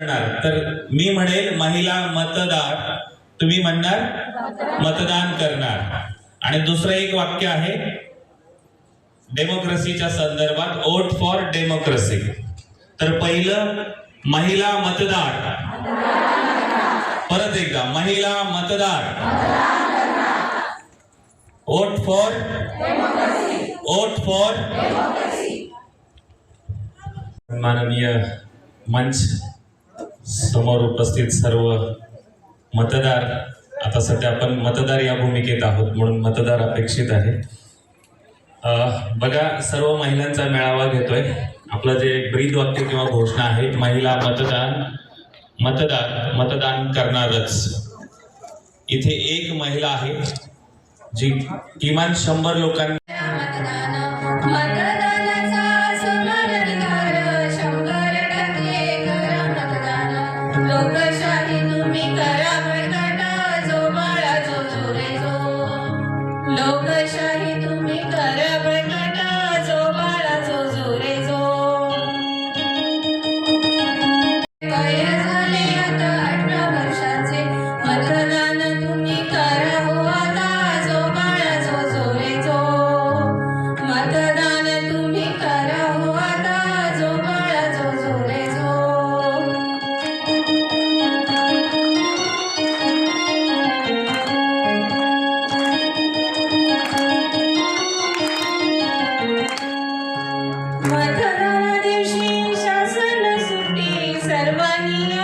करणार. तर मी म्हणेल महिला मतदार तुम्ही म्हणणार मतदान करणार. आणि दुसरं एक वाक्य आहे डेमोक्रेसीच्या संदर्भात वोट फॉर डेमोक्रेसी. तर पहिलं महिला मतदार. परत एकदा महिला मतदार. वोट फॉर वोट फॉर माननीय मंच समोर उपस्थित सर्व मतदार आता सध्या आपण मतदार या भूमिकेत आहोत म्हणून मतदार अपेक्षित आहे. बघा सर्व महिलांचा मेळावा घेतोय. आपलं जे ब्रीद वाक्य किंवा घोषणा आहे महिला मतदान मतदार मतदान करणारच. इथे एक महिला आहे जी किमान शंभर लोकांना Shari. दिवशी शासन सुटी सर्वांनी